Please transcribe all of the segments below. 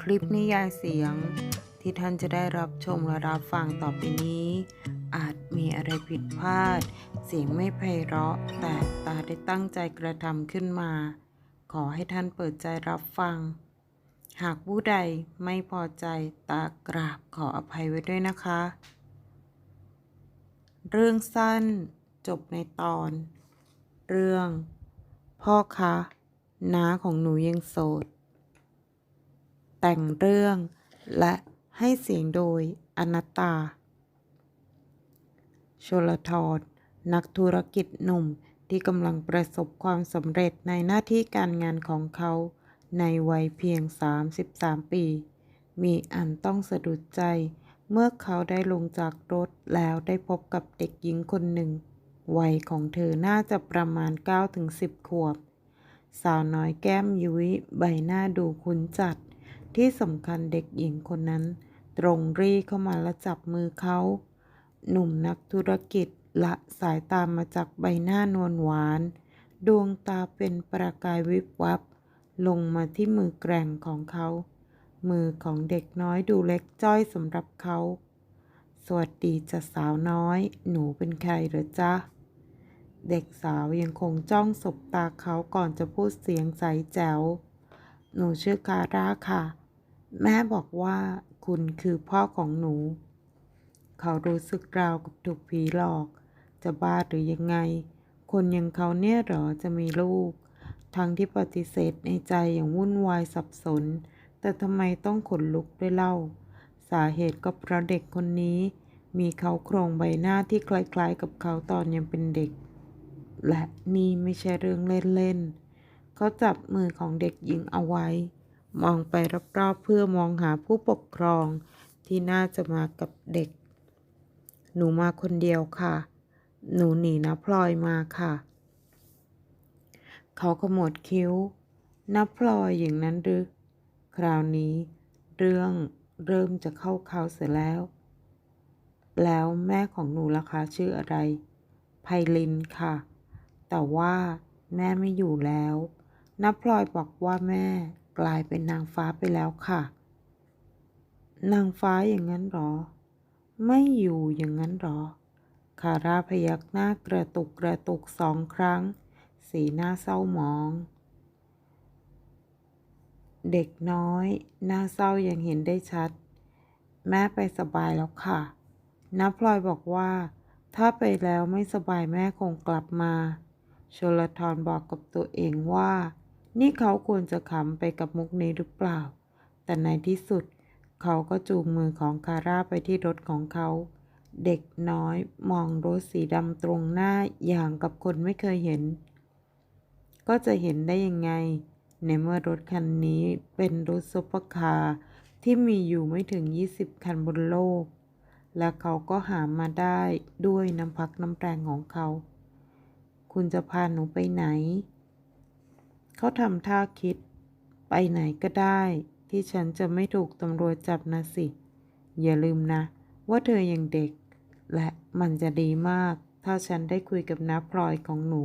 คลิปนิยายเสียงที่ท่านจะได้รับชมและรับฟังต่อไปนี้ อาจมีอะไรผิดพลาด เสียงไม่ไพเราะ แต่ตาได้ตั้งใจกระทำขึ้นมา ขอให้ท่านเปิดใจรับฟัง หากผู้ใดไม่พอใจตากราบขออภัยไว้ด้วยนะคะ เรื่องสั้นจบในตอน เรื่อง พ่อคะน้าของหนูยังโสด แต่งเรื่อง และให้เสียงโดยอนัตตา ชลทรนักธุรกิจหนุ่มที่กำลังประสบความสำเร็จในหน้าที่การงานของเขา ในวัยเพียง 33 ปี มีอันต้องสะดุดใจ เมื่อเขาได้ลงจากรถแล้วได้พบกับเด็กหญิงคนหนึ่ง วัยของเธอน่าจะประมาณ 9-10 ขวบ สาวน้อยแก้มยุ้ยใบหน้าดูคุ้นจัด ที่สำคัญเด็กหญิงคนนั้น ตรงรีเข้ามาและจับมือเขา หนุ่มนักธุรกิจละสายตามมาจากใบหน้านวลหวาน ดวงตาเป็นประกายวิบวับ ลงมาที่มือแกร่งของเขา มือของเด็กน้อยดูเล็กจ้อยสำหรับเขา สวัสดีจ้ะสาวน้อย หนูเป็นใครหรือจ๊ะ เด็กสาวยังคงจ้องสบตาเขาก่อนจะพูดเสียงใสแจ๋วหนูชื่อคาร่าค่ะ แม่บอกว่าคุณคือพ่อของหนู เขารู้สึกราวกับถูกผีหลอก จะบ้าหรือยังไง คนอย่างเขาเนี่ยหรอจะมีลูก ทั้งที่ปฏิเสธในใจอย่างวุ่นวายสับสน แต่ทำไมต้องขนลุกด้วยเล่า สาเหตุก็เพราะเด็กคนนี้ มีเขาโครงใบหน้าที่คล้ายๆ กับเขาตอนยังเป็นเด็ก และนี่ไม่ใช่เรื่องเล่นๆเขาจับมือของเด็กหญิงเอาไว้ มองไปรอบๆเพื่อมองหาผู้ปกครองที่น่าจะมากับเด็ก หนูมาคนเดียวค่ะ หนูหนีนะพลอยมาค่ะ เขาขมวดคิ้วนับพลอยอย่างนั้นหรือ คราวนี้ เรื่องเริ่มจะเข้าเขาเสียแล้ว แล้วแม่ของหนูล่ะคะชื่ออะไร ไพลินค่ะ แต่ว่าแม่ไม่อยู่แล้ว นับพลอยบอกว่าแม่ กลายเป็นนางฟ้าไปแล้วค่ะ นางฟ้าอย่างนั้นหรอ ไม่อยู่อย่างนั้นหรอ คาราพยักหน้ากระตุกกระตุกสองครั้ง สีหน้าเศร้าหมอง เด็กน้อย หน้าเศร้ายังเห็นได้ชัด แม่ไปสบายแล้วค่ะนับพลอยบอกว่า ถ้าไปแล้วไม่สบายแม่คงกลับมา ชลทรบอกกับตัวเองว่า นี่เขาควรจะขำไปกับมุกนี้หรือเปล่า แต่ในที่สุด เขาก็จูงมือของคาร่าไปที่รถของเขา เด็กน้อยมองรถสีดำตรงหน้าอย่างกับคนไม่เคยเห็น ก็จะเห็นได้ยังไง ในเมื่อรถคันนี้เป็นรถซุปเปอร์คาร์ที่มีอยู่ไม่ถึง 20 คันบนโลก และเขาก็หามาได้ด้วยน้ำพักน้ำแรงของเขา คุณจะพาหนูไปไหน เขาทำท่าคิด ไปไหนก็ได้ ที่ฉันจะไม่ถูกตำรวจจับนะสิ อย่าลืมนะ ว่าเธอยังเด็ก และมันจะดีมาก ถ้าฉันได้คุยกับน้าพลอยของหนู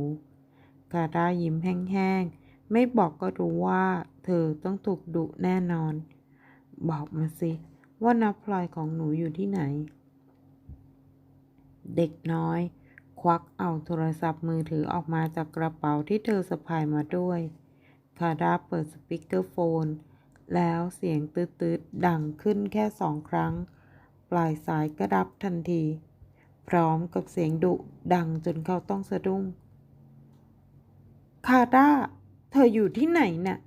คาร่ายิ้มแห้งๆ ไม่บอกก็รู้ว่า เธอต้องถูกดุแน่นอน บอกมาสิว่าน้าพลอยของหนูอยู่ที่ไหน เด็กน้อย ควักเอาโทรศัพท์มือถือออกมาจากกระเป๋าที่เธอสะพายมาด้วย คาร่าเปิดสปีกเกอร์โฟน แล้วเสียงตืดๆดังขึ้นแค่สองครั้ง ปลายสายก็รับทันที พร้อมกับเสียงดุดังจนเขาต้องสะดุ้งคาร่า เธออยู่ที่ไหนน่ะ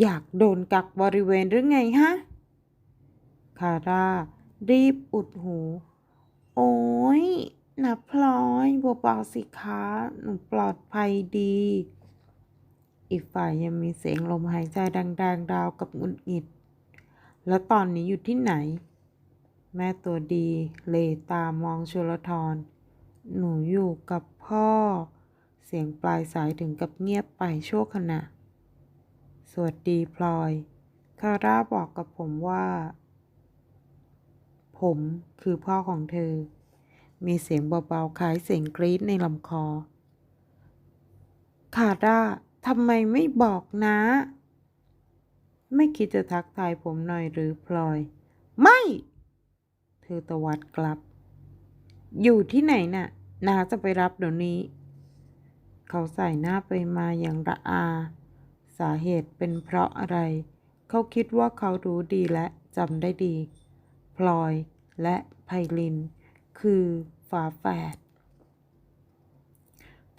อยากโดนกักบริเวณหรือไงฮะ คาร่า รีบอุดหู โอ้ยนะพลอยเบาๆสิคะ หนูปลอดภัยดี อีกฝ่ายยังมีเสียงลมหายใจดังๆราวกับหงุดหงิด แล้วตอนนี้อยู่ที่ไหน แม่ตัวดีเลตามองชลทร หนูอยู่กับพ่อ เสียงปลายสายถึงกับเงียบไปชั่วขณะ สวัสดีพลอย คาร่าบอกกับผมว่า ผมคือพ่อของเธอ มีเสียงเบาๆคล้ายเสียงกรี๊ดในลำคอคาร่า ทำไมไม่บอกนะ ไม่คิดจะทักทายผมหน่อยหรือพลอย ไม่ เธอตวัดกลับ อยู่ที่ไหนน่ะ นาจะไปรับเดี๋ยวนี้ เขาใส่หน้าไปมาอย่างระอา สาเหตุเป็นเพราะอะไร เขาคิดว่าเขารู้ดีและจำได้ดี พลอยและไพลิน คือฝาแฝด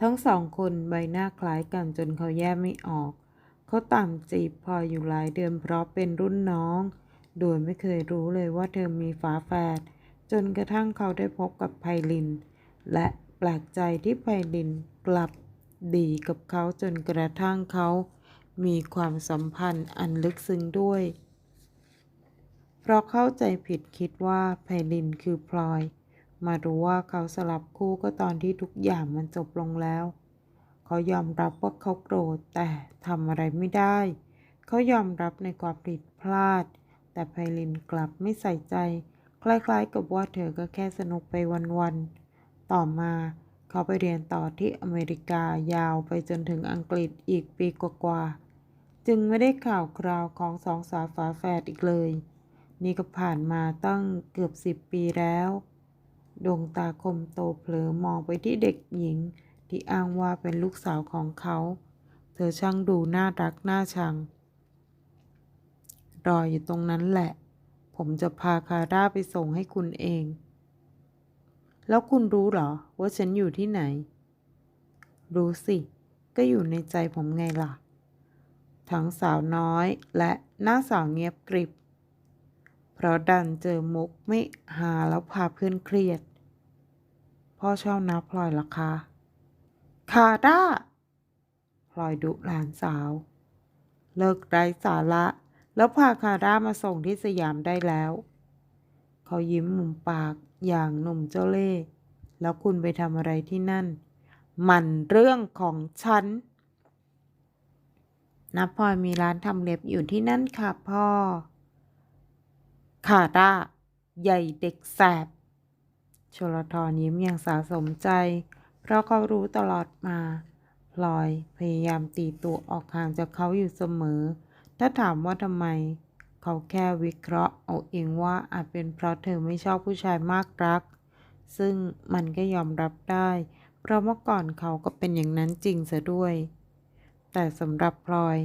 ทั้งสองคนใบหน้าคล้ายกันจนเขาแยกไม่ออก เขาตามจีบพลอยอยู่หลายเดือนเพราะเป็นรุ่นน้อง โดยไม่เคยรู้เลยว่าเธอมีฝาแฝด จนกระทั่งเขาได้พบกับไพลิน และแปลกใจที่ไพลินกลับดีกับเขาจนกระทั่งเขา มีความสัมพันธ์อันลึกซึ้งด้วย เพราะเข้าใจผิดคิดว่าไพลินคือพลอย มารู้ว่าเขาสลับคู่ก็ตอนที่ทุกอย่างมันจบลงแล้ว เขายอมรับว่าเขาโกรธแต่ทำอะไรไม่ได้ เขายอมรับในความผิดพลาด แต่ไพลินกลับไม่ใส่ใจ คล้ายๆ กับว่าเธอก็แค่สนุกไปวันๆ ต่อมาเขาไปเรียนต่อที่อเมริกายาวไปจนถึงอังกฤษอีกปีกว่าๆ จึงไม่ได้ข่าวคราวของสองสาวฝาแฝดอีกเลย นี่ก็ผ่านมาตั้งเกือบสิบปีแล้ว ดวงตาคมโตเผลอมองไปที่เด็กหญิง ที่อ้างว่าเป็นลูกสาวของเขา เธอช่างดูน่ารักน่าชัง รออยู่ตรงนั้นแหละ ผมจะพาคาร่าไปส่งให้คุณเอง แล้วคุณรู้เหรอ ว่าฉันอยู่ที่ไหน รู้สิ ก็อยู่ในใจผมไงล่ะ ทั้งสาวน้อยและหน้าสาวเงียบกริบ เพราะดันเจอมุกไม่หาแล้วพาเพื่อนเครียด พ่อชอบนับพลอยหรอคะคาร่าพลอยดุหลานสาว เลิกไร้สาระ แล้วพาคาร่ามาส่งที่สยามได้แล้ว เขายิ้มมุมปากอย่างหนุ่มเจ้าเล่ห์แล้วคุณไปทำอะไรที่นั่น มันเรื่องของฉันนับพลอยมีร้านทำเล็บอยู่ที่นั่นค่ะพ่อ คาร่า ใหญ่เด็กแสบ ชลทรยิ้มอย่างสาสมใจ เพราะเขารู้ตลอดมาพลอยพยายามตีตัวออกห่างจากเขาอยู่เสมอ ถ้าถามว่าทำไม เขาแค่วิเคราะห์เอาเองว่าอาจเป็นเพราะเธอไม่ชอบผู้ชายมากรัก ซึ่งมันก็ยอมรับได้ เพราะเมื่อก่อนเขาก็เป็นอย่างนั้นจริงเสียด้วย แต่สำหรับพลอย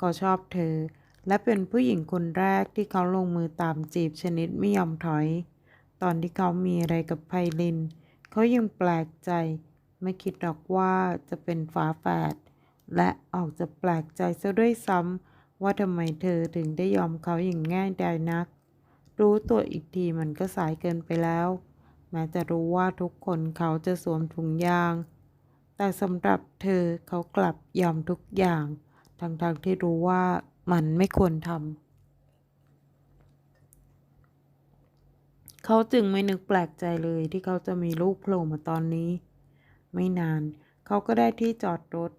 ก็ชอบเธอ และเป็นผู้หญิงคนแรกที่เขาลงมือตามจีบชนิดไม่ยอมถอย ตอนที่เขามีอะไรกับไพลิน เขายังแปลกใจ ไม่คิดหรอกว่าจะเป็นฝาแฝด และออกจะแปลกใจซะด้วยซ้ำว่าทำไมเธอถึงได้ยอมเขาอย่างง่ายดายนัก รู้ตัวอีกทีมันก็สายเกินไปแล้ว แม้จะรู้ว่าทุกคนเขาจะสวมถุงยาง แต่สำหรับเธอเขากลับยอมทุกอย่าง ทั้งๆทที่รู้ว่า มันไม่ควรทำเขาจึงไม่นึกแปลกใจเลยที่เขาจะมีลูกโผล่มาตอนนี้ ไม่นานเขาก็ได้ที่จอดรถ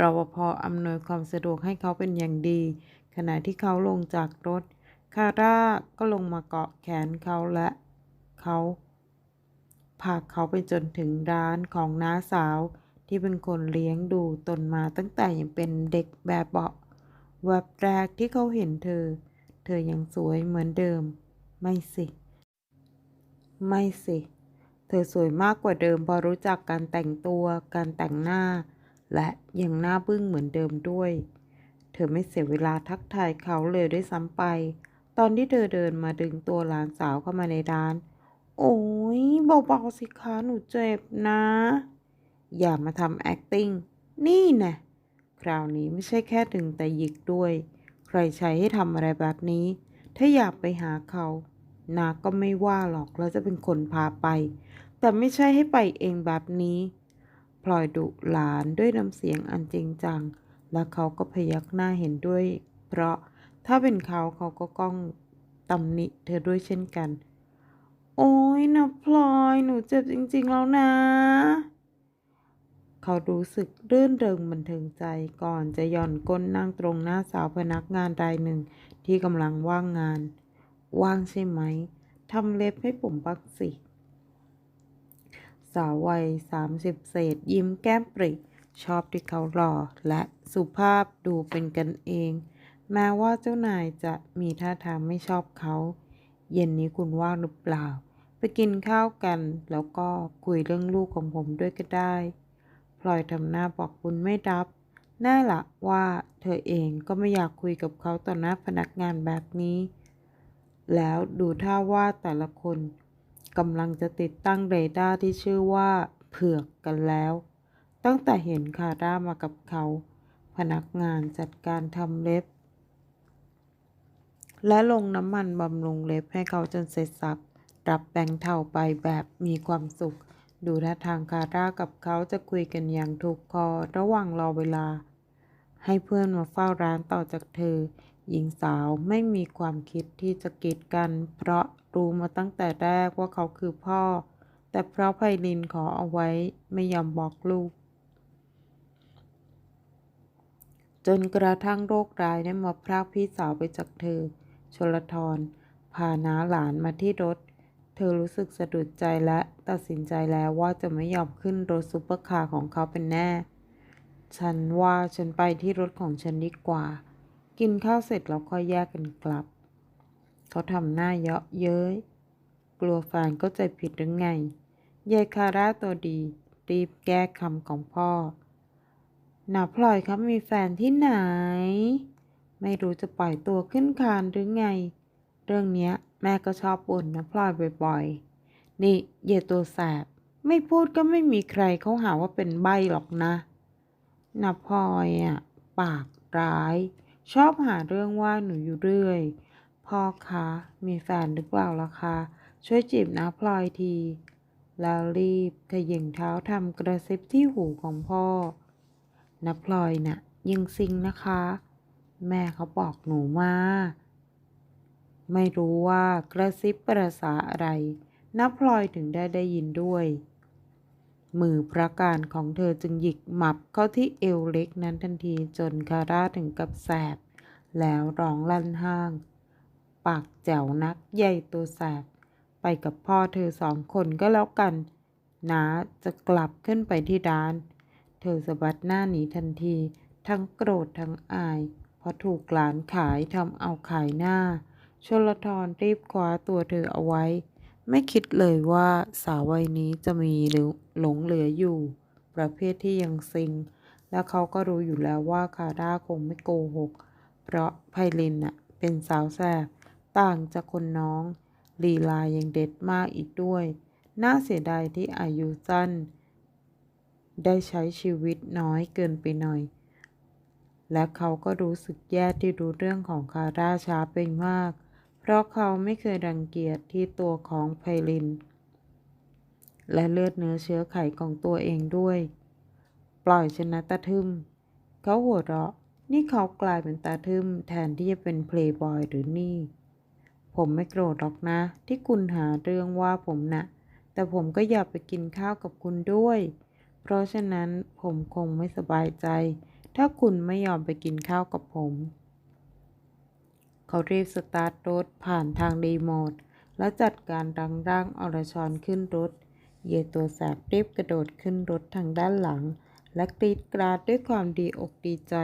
รปภอำนวยความสะดวกให้เขาเป็นอย่างดี ขณะที่เขาลงจากรถ คาร่าก็ลงมาเกาะแขนเขาและเขาพาเขาไปจนถึงร้านของน้าสาวที่เป็นคนเลี้ยงดูตนมาตั้งแต่ยังเป็นเด็กแบบเบา วบแรกที่เขาเห็นเธอ เธอยังสวยเหมือนเดิม ไม่สิ ไม่สิ เธอสวยมากกว่าเดิมพอรู้จักการแต่งตัว การแต่งหน้า และยังหน้าบึ้งเหมือนเดิมด้วย เธอไม่เสียเวลาทักทายเขาเลยด้วยซ้ำไป ตอนที่เธอเดินมาดึงตัวหลานสาวเข้ามาในร้าน โอ้ยเบาๆสิคะหนูเจ็บนะ อย่ามาทำ acting นี่นะ คราวนี้ไม่ใช่แค่ดึงแต่หยิกด้วย ใครใช้ให้ทำอะไรแบบนี้ ถ้าอยากไปหาเขานาก็ไม่ว่าหรอกแล้วจะเป็นคนพาไป แต่ไม่ใช่ให้ไปเองแบบนี้ พลอยดุหลานด้วยน้ำเสียงอันจริงจัง และเขาก็พยักหน้าเห็นด้วย เพราะถ้าเป็นเขาเขาก็ก้องตำหนิเธอด้วยเช่นกัน โอ้ยนะพลอยหนูเจ็บจริง ๆ แล้วนะ เขารู้สึกรื่นเริงบันเทิงใจก่อนจะหย่อนก้นนั่งตรงหน้าสาวพนักงานรายหนึ่งที่กำลังว่างงาน ว่างใช่ไหมทำเล็บให้ผมบักสิ สาววัยสามสิบเศษยิ้มแก้มปริ ชอบที่เขาหล่อและสุภาพดูเป็นกันเอง แม้ว่าเจ้านายจะมีท่าทางไม่ชอบเขา เย็นนี้คุณว่างหรือเปล่า ไปกินข้าวกันแล้วก็คุยเรื่องลูกของผมด้วยก็ได้ พลอยทำหน้าบอกคุณไม่รับแน่ละว่าเธอเองก็ไม่อยากคุยกับเขาต่อหน้าพนักงานแบบนี้ แล้วดูท่าว่าแต่ละคนกำลังจะติดตั้งเรดาร์ที่ชื่อว่าเผือกกันแล้ว ตั้งแต่เห็นคาร่ามากับเขา พนักงานจัดการทำเล็บ และลงน้ำมันบำรุงเล็บให้เขาจนเสร็จสับรับแบงเท่าไปแบบมีความสุข ดูท่าทางคาร่ากับเขาจะคุยกันอย่างถูกคอระหว่างรอเวลา ให้เพื่อนมาเฝ้าร้านต่อจากเธอ หญิงสาวไม่มีความคิดที่จะกีดกัน เพราะรู้มาตั้งแต่แรกว่าเขาคือพ่อ แต่เพราะไพลินขอเอาไว้ไม่ยอมบอกลูก จนกระทั่งโรคร้ายได้มาพรากพี่สาวไปจากเธอ ชลทรพาน้าหลานมาที่รถ เธอรู้สึกสะดุดใจและตัดสินใจแล้วว่าจะไม่ยอมขึ้นรถซุปเปอร์คาร์ของเขาเป็นแน่ ฉันว่าฉันไปที่รถของฉันดีกว่า กินข้าวเสร็จแล้วค่อยแยกกันกลับ เขาทำหน้าเยาะเย้ย กลัวแฟนก็ใจผิดหรือไง ยายคาร่าตัวดี รีบแก้คำของพ่อ หนาพลอยครับมีแฟนที่ไหน ไม่รู้จะปล่อยตัวขึ้นคานหรือไง เรื่องเนี้ย แม่ก็ชอบบ่นนะพลอยบ่อยๆ นี่เยตัวแสบ ไม่พูดก็ไม่มีใครเขาหาว่าเป็นใบหรอกนะนาพลอยอะ ปากร้าย ชอบหาเรื่องว่าหนูอยู่เรื่อย พ่อคะ มีแฟนหรือเปล่าล่ะคะช่วยจีบนาพลอยที แล้วรีบขย่งเท้าทำกระซิบที่หูของพ่อนาพลอยน่ะยิงซิงนะคะ แม่เขาบอกหนูมา ไม่รู้ว่ากระซิบประษาอะไรนับพลอยถึงได้ได้ยินด้วย มือพระการของเธอจึงหยิกหมับเข้าที่เอวเล็กนั้นทันทีจนคาร่าถึงกับแสบ แล้วร้องลั่นห้าง ปากแจ๋วนักใหญ่ตัวแสบ ไปกับพ่อเธอสองคนก็แล้วกันน้าจะกลับขึ้นไปที่ร้าน เธอสะบัดหน้าหนีทันที ทั้งโกรธทั้งอาย เพราะถูกหลานขายทำเอาขายหน้า ชลทรรีบคว้าตัวเธอเอาไว้ ไม่คิดเลยว่าสาววัยนี้จะมีหรือหลงเหลืออยู่ ประเภทที่ยังซิง และเขาก็รู้อยู่แล้วว่าคาร่าคงไม่โกหก เพราะไพลินน่ะเป็นสาวแสบต่างจากคนน้อง ลีลายังเด็ดมากอีกด้วย น่าเสียดายที่อายุสั้น ได้ใช้ชีวิตน้อยเกินไปหน่อย และเขาก็รู้สึกแย่ที่รู้เรื่องของคาร่าช้าไปมาก เพราะเขาไม่เคยรังเกียจที่ตัวของไพลิน และเลือดเนื้อเชื้อไขของตัวเองด้วย ปล่อยชนะตาทึมเขาหัวเราะ นี่เขากลายเป็นตาทึมแทนที่จะเป็นเพลย์บอยหรือนี่ ผมไม่โกรธหรอกนะ ที่คุณหาเรื่องว่าผมนะแต่ผมก็อยากไปกินข้าวกับคุณด้วย เพราะฉะนั้นผมคงไม่สบายใจ ถ้าคุณไม่ยอมไปกินข้าวกับผม เขารีบสตาร์ทรถผ่านทางรีโมท แล้วจัดการดังร่างอรชรขึ้นรถ เยตัวแสบรีบกระโดดขึ้นรถทางด้านหลัง และกรีดกราดด้วยความดีอกดีใจ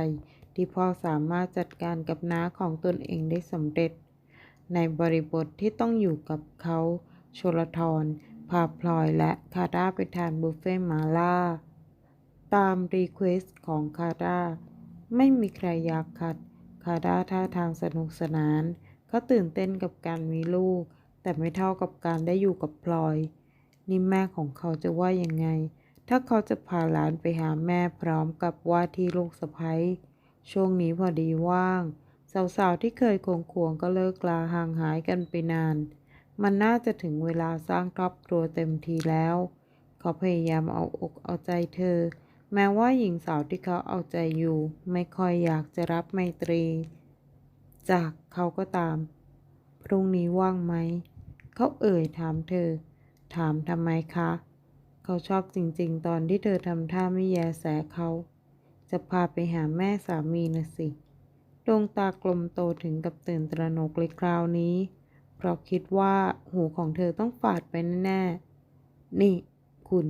ที่พ่อสามารถจัดการกับน้าของตนเองได้สำเร็จ ในบริบทที่ต้องอยู่กับเขาชลทรพาพลอยและคาร่าไปทานบุฟเฟ่มาล่า ตามรีเควสของคาร่า ไม่มีใครอยากขัด คาร่าท่าทางสนุกสนานเขาตื่นเต้นกับการมีลูก แต่ไม่เท่ากับการได้อยู่กับพลอย นี่แม่ของเขาจะว่ายังไง ถ้าเขาจะพาหลานไปหาแม่พร้อมกับว่าที่ลูกสะใภ้ช่วงนี้พอดีว่าง สาวๆที่เคยคงควงก็เลิกลาห่างหายกันไปนาน มันน่าจะถึงเวลาสร้างครอบครัวเต็มทีแล้ว เขาพยายามเอาอกเอาใจเธอ แม้ว่าหญิงสาวที่เขาเอาใจอยู่ ไม่ค่อยอยากจะรับไมตรี จากเขาก็ตาม พรุ่งนี้ว่างไหม เขาเอ่ยถามเธอ ถามทำไมคะ เขาชอบจริงๆ ตอนที่เธอทำท่าไม่แยแสเขา จะพาไปหาแม่สามีนะสิ ดวงตากลมโตถึงกับตื่นตระหนกเลยคราวนี้ เพราะคิดว่าหูของเธอต้องฝาดไปแน่ๆ นี่ คุณ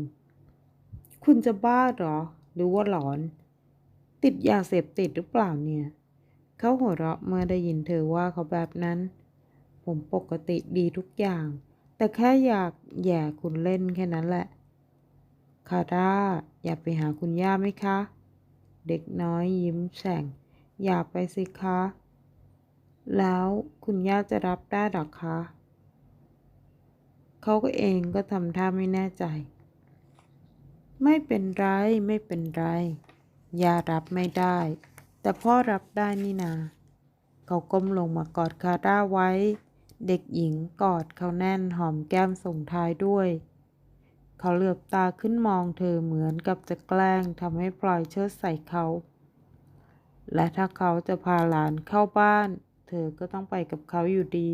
คุณจะบ้าหรอ หรือว่าหลอน ติดยาเสพติดหรือเปล่าเนี่ย เขาหัวเราะเมื่อได้ยินเธอว่าเขาแบบนั้น ผมปกติดีทุกอย่าง แต่แค่อยากแย่คุณเล่นแค่นั้นแหละ คาร่า อยากไปหาคุณย่าไหมคะ เด็กน้อยยิ้มแฉ่ง อยากไปสิคะ แล้วคุณย่าจะรับได้หรอคะ เขาก็เองก็ทำท่าไม่แน่ใจ ไม่เป็นไรไม่เป็นไร ยารับไม่ได้ แต่พ่อรับได้นี่นา เขาก้มลงมากอดคาร่าไว้ เด็กหญิงกอดเขาแน่นหอมแก้มส่งท้ายด้วย เขาเหลือบตาขึ้นมองเธอเหมือนกับจะแกล้งทำให้ปล่อยเชิดใส่เขา และถ้าเขาจะพาหลานเข้าบ้าน เธอก็ต้องไปกับเขาอยู่ดี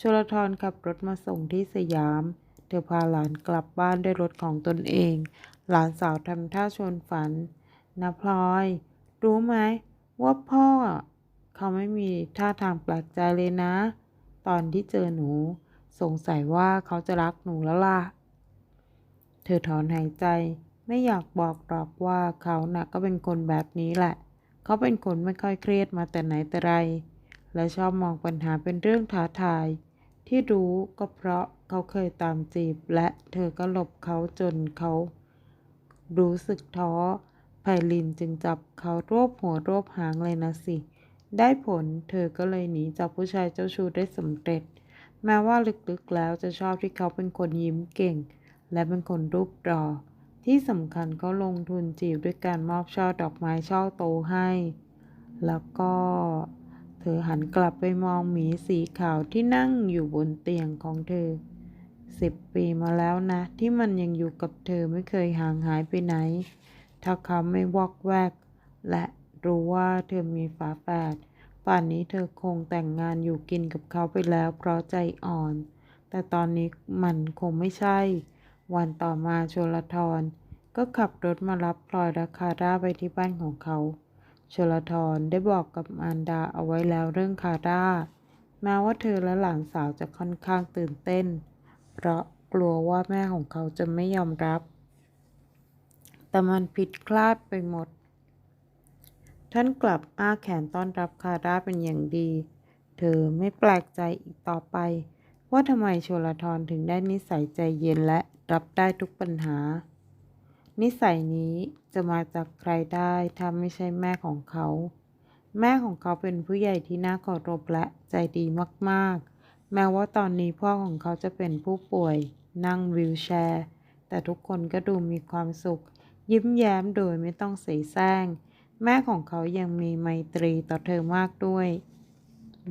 ชลทรขับรถมาส่งที่สยามเธอพาหลานกลับบ้านด้วยรถของตนเอง หลานสาวทำท่าชวนฝันนะพลอย รู้ไหมว่าพ่อ เขาไม่มีท่าทางแปลกใจเลยนะ ตอนที่เจอหนู สงสัยว่าเขาจะรักหนูแล้วล่ะ เธอถอนหายใจไม่อยากบอกหรอกว่าเขาน่ะก็เป็นคนแบบนี้แหละ เขาเป็นคนไม่ค่อยเครียดมาแต่ไหนแต่ไร และชอบมองปัญหาเป็นเรื่องท้าทาย ที่รู้ก็เพราะเขาเคยตามจีบและเธอก็หลบเขาจนเขา รู้สึกท้อไพลินจึงจับเขารวบหัวรวบหางเลยนะสิ ได้ผลเธอก็เลยหนีจากผู้ชายเจ้าชู้ได้สำเร็จ แม้ว่าลึกๆแล้วจะชอบที่เขาเป็นคนยิ้มเก่ง และเป็นคนรูปรอ ที่สำคัญเขาลงทุนจีบด้วยการมอบช่อดอกไม้ช่อโตให้ แล้วก็ เธอหันกลับไปมองหมีสีขาวที่นั่งอยู่บนเตียงของเธอ สิบปีมาแล้วนะ ที่มันยังอยู่กับเธอไม่เคยห่างหายไปไหน ถ้าเขาไม่วอกแวก และรู้ว่าเธอมีฝาแฝดป่านนี้เธอคงแต่งงานอยู่กินกับเขาไปแล้วเพราะใจอ่อน แต่ตอนนี้มันคงไม่ใช่ วันต่อมาชลทรก็ขับรถมารับพลอยราคาร่าไปที่บ้านของเขาชลทรได้บอกกับมารดาเอาไว้แล้วเรื่องคาร่าแม้ว่าเธอและหลานสาวจะค่อนข้างตื่นเต้น เพราะกลัวว่าแม่ของเขาจะไม่ยอมรับ แต่มันผิดคลาดไปหมด ท่านกลับอ้าแขนต้อนรับคาร่าเป็นอย่างดี เธอไม่แปลกใจอีกต่อไป ว่าทำไมโชลทรถึงได้นิสัยใจเย็นและรับได้ทุกปัญหา นิสัยนี้จะมาจากใครได้ถ้าไม่ใช่แม่ของเขา แม่ของเขาเป็นผู้ใหญ่ที่น่าเคารพและใจดีมากๆ แม้ว่าตอนนี้พ่อของเขาจะเป็นผู้ป่วย นั่งวีลแชร์ แต่ทุกคนก็ดูมีความสุข ยิ้มแย้มโดยไม่ต้องเสแสร้งแม่ของเขายังมีไมตรีต่อเธอมากด้วย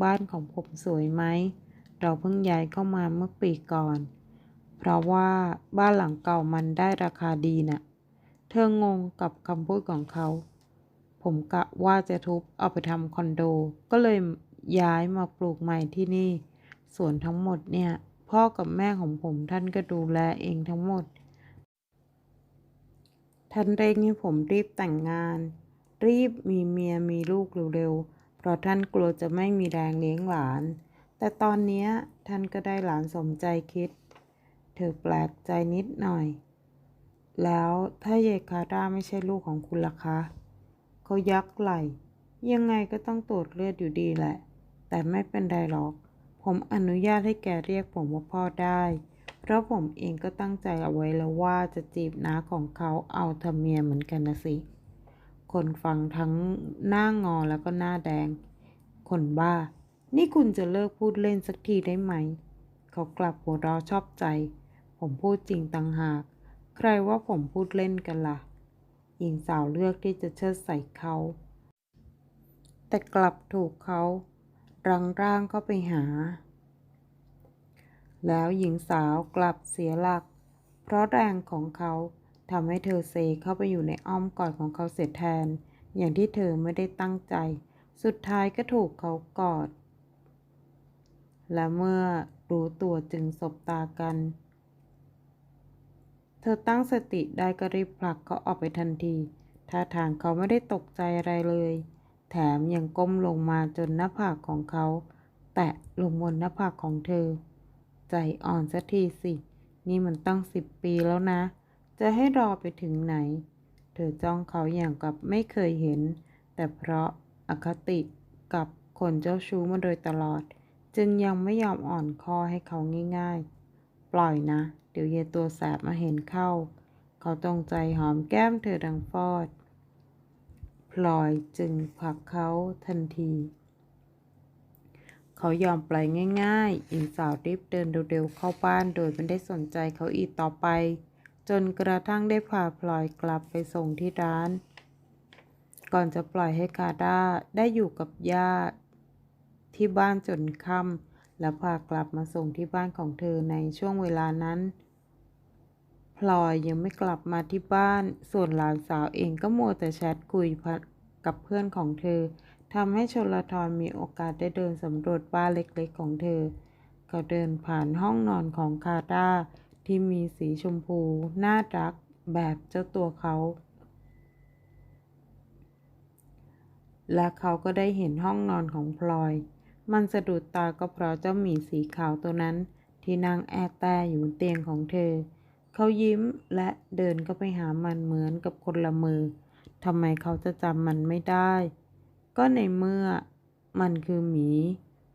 บ้านของผมสวยไหม เราเพิ่งย้ายเข้ามาเมื่อปีก่อน เพราะว่าบ้านหลังเก่ามันได้ราคาดีน่ะ เธองงกับคำพูดของเขา ผมกะว่าจะทุบเอาไปทำคอนโด ก็เลยย้ายมาปลูกใหม่ที่นี่ ส่วนทั้งหมดเนี่ย พ่อกับแม่ของผมท่านก็ดูแลเองทั้งหมด ท่านเร่งให้ผมรีบแต่งงาน รีบมีเมียมีลูกเร็วๆ เพราะท่านกลัวจะไม่มีแรงเลี้ยงหลาน แต่ตอนนี้ท่านก็ได้หลานสมใจคิด เธอแปลกใจนิดหน่อย แล้วถ้าเยคาร่าไม่ใช่ลูกของคุณล่ะคะ เขายักไหลยังไงก็ต้องตรวจเลือดอยู่ดีแหละ แต่ไม่เป็นไรหรอก ผมอนุญาตให้แกเรียกผมว่าพ่อได้ เพราะผมเองก็ตั้งใจเอาไว้แล้วว่าจะจีบน้าของเขาเอาทำเมียเหมือนกันนะสิ คนฟังทั้งหน้างอแล้วก็หน้าแดง คนบ้า นี่คุณจะเลิกพูดเล่นสักทีได้ไหม เขากลับหัวเราะชอบใจ ผมพูดจริงต่างหาก ใครว่าผมพูดเล่นกันล่ะ หญิงสาวเลือกที่จะเชิดใส่เขา แต่กลับถูกเขา รังร่างเข้าไปหา แล้วหญิงสาวกลับเสียหลัก เพราะแรงของเขาทำให้เธอเซเข้าไปอยู่ในอ้อมกอดของเขาเสียแทน อย่างที่เธอไม่ได้ตั้งใจ สุดท้ายก็ถูกเขากอด และเมื่อรู้ตัวจึงสบตากัน เธอตั้งสติได้ก็รีบผลักเขาออกไปทันทีท่าทางเขาไม่ได้ตกใจอะไรเลย แถมยังก้มลงมาจนหน้าผากของเขา แตะลงบนหน้าผากของเธอ ใจอ่อนสักทีสิ นี่มันตั้งสิบปีแล้วนะ จะให้รอไปถึงไหน เธอจ้องเขาอย่างกับไม่เคยเห็น แต่เพราะอคติกับคนเจ้าชู้มาโดยตลอด จึงยังไม่ยอมอ่อนคอให้เขาง่ายๆ ปล่อยนะ เดี๋ยวเยตัวแสบมาเห็นเข้า เขาตรงใจหอมแก้มเธอดังฟอด พลอยจึงผลักเขาทันที เขายอมปล่อยง่ายๆหญิงสาวรีบเดินเร็วๆเข้าบ้านโดยไม่ได้สนใจเขาอีกต่อไป จนกระทั่งได้พาพลอยกลับไปส่งที่ร้าน ก่อนจะปล่อยให้คาด้าได้อยู่กับย่าที่บ้านจนค่ำและพากลับมาส่งที่บ้านของเธอในช่วงเวลานั้น พลอยยังไม่กลับมาที่บ้าน ส่วนหลานสาวเองก็มัวแต่แชทคุยกับเพื่อนของเธอทำให้ชลทรมีโอกาสได้เดินสำรวจบ้านเล็กๆของเธอเขาเดินผ่านห้องนอนของคาด้าที่มีสีชมพู น่ารักแบบเจ้าตัวเขา และเขาก็ได้เห็นห้องนอนของพลอย มันสะดุดตาก็เพราะเจ้าหมีสีขาวตัวนั้น ที่นั่งแอแต่อยู่บนเตียงของเธอ เขายิ้มและเดินก็ไปหามันเหมือนกับคนละมือทำไมเขาจะจำมันไม่ได้ ก็ในเมื่อมันคือหมี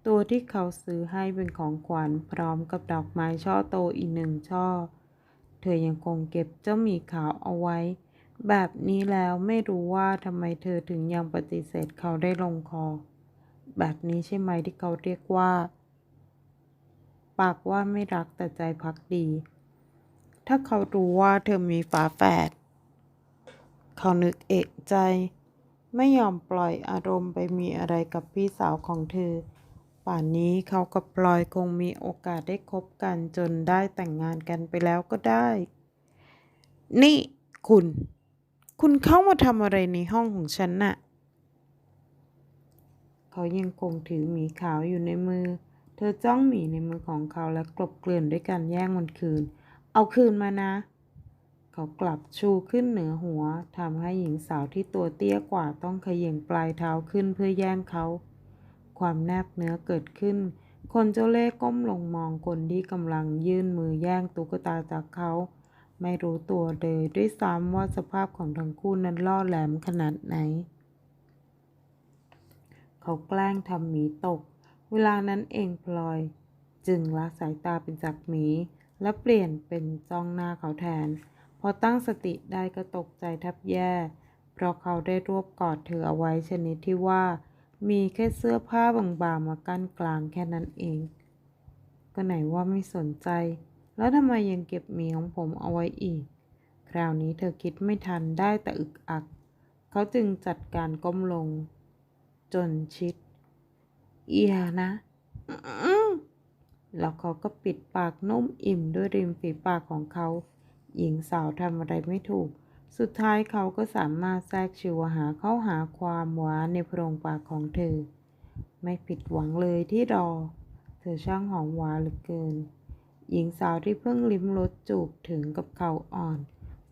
ตัวที่เขาซื้อให้เป็นของขวัญพร้อมกับดอกไม้ช่อโตอีกหนึ่งช่อ เธอยังคงเก็บเจ้าหมีขาวเอาไว้ แบบนี้แล้วไม่รู้ว่าทำไมเธอถึงยังปฏิเสธเขาได้ลงคอ แบบนี้ใช่ไหมที่เขาเรียกว่า ปากว่าไม่รักแต่ใจพักดี ถ้าเขารู้ว่าเธอมีฝาแฝด เขานึกเอกใจ ไม่ยอมปล่อยอารมณ์ไปมีอะไรกับพี่สาวของเธอ ป่านนี้เขากับปลอยคงมีโอกาสได้คบกันจนได้แต่งงานกันไปแล้วก็ได้ นี่คุณ คุณเข้ามาทำอะไรในห้องของฉันน่ะ เขายังคงถือหมีขาวอยู่ในมือ เธอจ้องหมีในมือของเขาและกลบเกลื่อนด้วยการแย่งมันคืน เอาคืนมานะ เขากลับชูขึ้นเหนือหัวทำให้หญิงสาวที่ตัวเตี้ยกว่าต้องเขย่งปลายเท้าขึ้นเพื่อแย่งเขา ความแนบเนื้อเกิดขึ้น คนเจ้าเล่ห์ก้มลงมองคนที่กำลังยื่นมือแย่งตุ๊กตาจากเขา ไม่รู้ตัวเลยด้วยซ้ำว่าสภาพของทั้งคู่นั้นล่อแหลมขนาดไหน เขาแกล้งทำหมีตก เวลานั้นเองพลอย จึงละสายตาเป็นจากหมี และเปลี่ยนเป็นจ้องหน้าเขาแทน พอตั้งสติได้ก็ตกใจแทบแย่ เพราะเขาได้รวบกอดเธอเอาไว้ชนิดที่ว่า มีแค่เสื้อผ้าบางๆมากั้นกลางแค่นั้นเอง ก็ไหนว่าไม่สนใจ แล้วทำไมยังเก็บมีของผมเอาไว้อีก คราวนี้เธอคิดไม่ทันได้แต่อึกอัก เขาจึงจัดการก้มลง จนชิด เอียนะ อื แล้วเขาก็ปิดปากนุ่มอิ่มด้วยริมฝีปากของเขา หญิงสาวทำอะไรไม่ถูก สุดท้ายเขาก็สามารถแทรกชิวหาเข้าหาความหวานในโพรงปากของเธอ ไม่ผิดหวังเลยที่รอ เธอช่างหอมหวานเหลือเกิน หญิงสาวที่เพิ่งลิ้มรสจูบถึงกับเขาอ่อน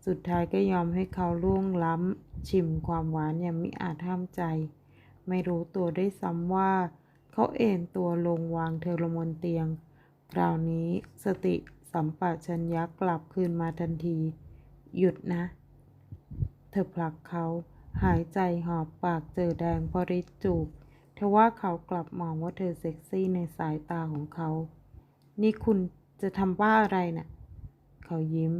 สุดท้ายก็ยอมให้เขาล่วงล้ำชิมความหวานอย่างไมิอาจห้ามใจ ไม่รู้ตัวได้ซ้ำว่า เขาเอนตัวลงวางเธอลงบนเตียง คราวนี้สติสัมปชัญญะกลับคืนมาทันที หยุดนะ เธอผลักเขา หายใจหอบปากเจอแดงเพราะฤทธิ์จูบเทว่าเขากลับมองว่าเธอเซ็กซี่ในสายตาของเขา นี่คุณจะทำบ้าอะไรน่ะ เขายิ้ม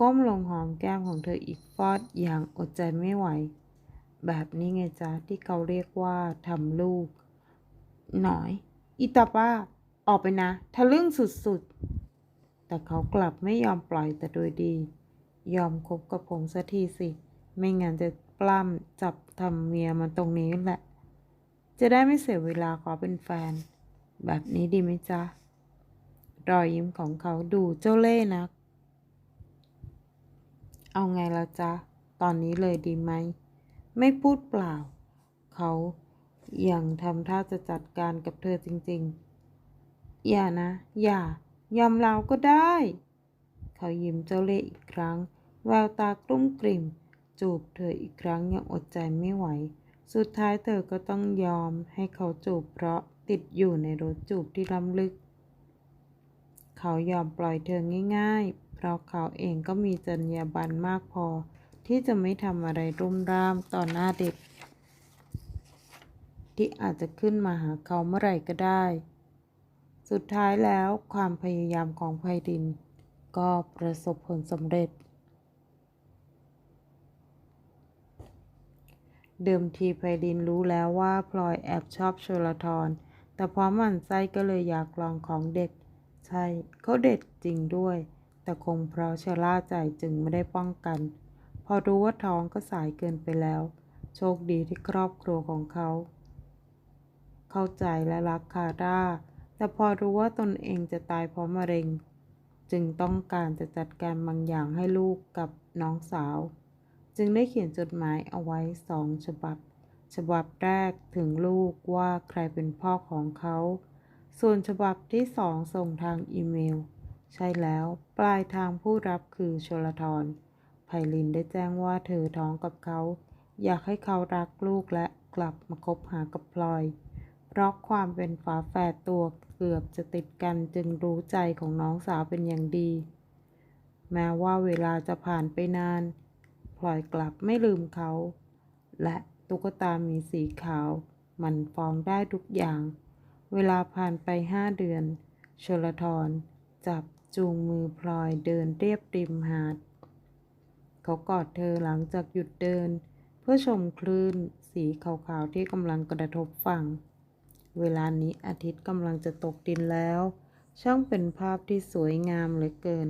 ก้มลงหอมแก้มของเธออีกฟอดอย่างอดใจไม่ไหว แบบนี้ไงจ๊ะที่เขาเรียกว่าทำลูก หน่อย อิตาป้า ออกไปนะทะลึ่งสุดๆ แต่เขากลับไม่ยอมปล่อยแต่โดยดี ยอมคบกับผมสักทีสิ ไม่งั้นจะปล้ำจับทำเมียมันตรงนี้แหละ จะได้ไม่เสียเวลาขอเป็นแฟน แบบนี้ดีไหมจ๊ะ รอยยิ้มของเขาดูเจ้าเล่ห์นัก เอาไงละจ๊ะ ตอนนี้เลยดีไหม ไม่พูดเปล่า เขายังทำท่าจะจัดการกับเธอจริง ๆ อย่านะ อย่า ยอมเราก็ได้ เขายิ้มเจ้าเล่ห์อีกครั้ง แววตากลุ้มกลิ่ม จูบเธออีกครั้งยังอดใจไม่ไหว สุดท้ายเธอก็ต้องยอมให้เขาจูบเพราะติดอยู่ในรถจูบที่ล้ำลึก เขายอมปล่อยเธอง่าย ๆ เพราะเขาเองก็มีจรรยาบรรณมากพอ ที่จะไม่ทำอะไรรุ่มร่ามต่อหน้าเด็ก ที่อาจจะขึ้นมาหาเขาเมื่อไหร่ก็ได้ สุดท้ายแล้วความพยายามของไพริน ก็ประสบผลสำเร็จ เดิมทีไพรินรู้แล้วว่าพลอยแอบชอบโชลทรแต่เพราะมันไส้ก็เลยอยากลองของเด็ด ใช่เขาเด็ดจริงด้วย แต่คงเพราะชะล่าใจจึงไม่ได้ป้องกัน พอรู้ว่าท้องก็สายเกินไปแล้ว โชคดีที่ครอบครัวของเขา เข้าใจและรักคาร่า แต่พอรู้ว่าตนเองจะตายเพราะมะเร็ง จึงต้องการจะจัดการบางอย่างให้ลูกกับน้องสาว จึงได้เขียนจดหมายเอาไว้สองฉบับ ฉบับแรกถึงลูกว่าใครเป็นพ่อของเขา ส่วนฉบับที่สองส่งทางอีเมล ใช่แล้วปลายทางผู้รับคือชลทรไพลินได้แจ้งว่าเธอท้องกับเขา อยากให้เขารักลูกและกลับมาคบหากับพลอย เพราะความเป็นฝาแฝดตัวเกือบจะติดกันจึงรู้ใจของน้องสาวเป็นอย่างดี แม้ว่าเวลาจะผ่านไปนานพลอยกลับไม่ลืมเขา และตุ๊กตามีสีขาว มันฟ้องได้ทุกอย่าง เวลาผ่านไปห้าเดือน ชลทรจับจูงมือพลอยเดินเรียบริมหาด เขากอดเธอหลังจากหยุดเดิน เพื่อชมคลื่นสีขาวๆที่กำลังกระทบฝั่ง เวลานี้อาทิตย์กำลังจะตกดินแล้ว ช่างเป็นภาพที่สวยงามเหลือเกิน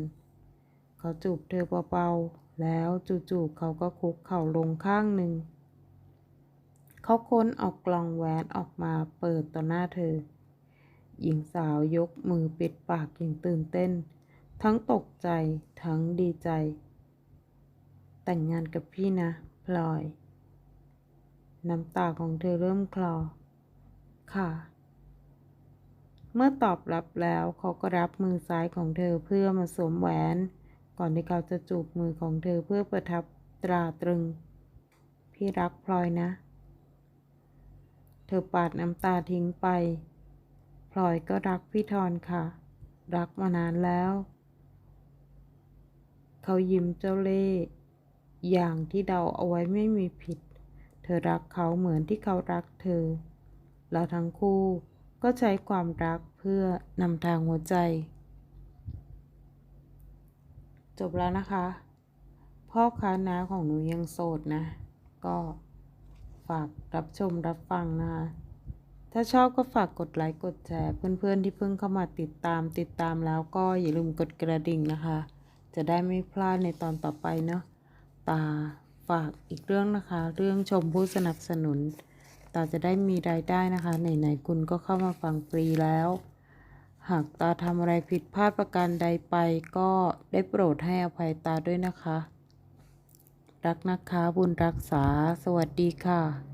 เขาจูบเธอเบาๆ แล้วจู่ๆเขาก็คุกเข่าลงข้างหนึ่ง เขาค้นเอากล่องแหวนออกมาเปิดต่อหน้าเธอ หญิงสาวยกมือปิดปากอย่างตื่นเต้น ทั้งตกใจทั้งดีใจ แต่งงานกับพี่นะ พลอย น้ำตาของเธอเริ่มคลอ ค่ะ เมื่อตอบรับแล้วเขาก็รับมือซ้ายของเธอเพื่อมาสวมแหวน ก่อนที่เขาจะจูบมือของเธอเพื่อประทับตราตรึง พี่รักพลอยนะ เธอปาดน้ำตาทิ้งไป พลอยก็รักพี่ทอนค่ะ รักมานานแล้ว เขายิ้มเจ้าเล่ห์อย่างที่เดาเอาไว้ไม่มีผิด เธอรักเขาเหมือนที่เขารักเธอ แล้วทั้งคู่ก็ใช้ความรักเพื่อนำทางหัวใจ จบแล้วนะคะ พ่อค้าน้าของหนูยังโสดนะ ก็ฝากรับชมรับฟังนะคะ ถ้าชอบก็ฝากกดไลค์กดแชร์ เพื่อนๆที่เพิ่งเข้ามาติดตามติดตามแล้วก็อย่าลืมกดกระดิ่งนะคะ จะได้ไม่พลาดในตอนต่อไปเนาะตาฝากอีกเรื่องนะคะ เรื่องชมผู้สนับสนุน ตาจะได้มีรายได้นะคะ ไหนๆคุณก็เข้ามาฟังฟรีแล้ว หากตาทำอะไรผิดพลาดประการใดไปก็ได้โปรดให้อภัยตาด้วยนะคะ รักนะคะบุญรักษา สวัสดีค่ะ